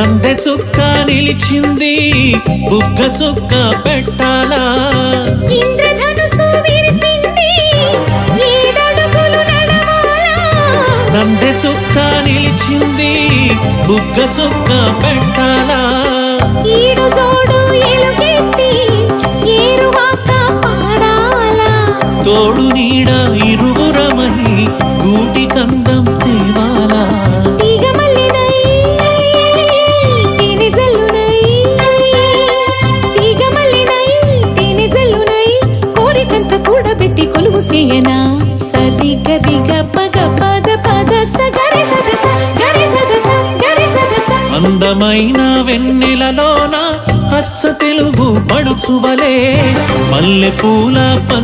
సందె చుక్క నిలిచింది బుగ్గ చుక్క పెట్టాలా? సందె చుక్క నిలిచింది బుగ్గ చుక్క పెట్టాలా? ఈడు జోడు ఎలుగెత్తి ఏరువాక పాడాలా? తోడు నీడ ఇరువురమని కూడబెట్టి కొలువు సేయనా సరి గరి గప్ప గపద పద స అందమైన వెన్నెలలోన అచ్చ తెలుగు పడుచువలే మల్లె పూల పంద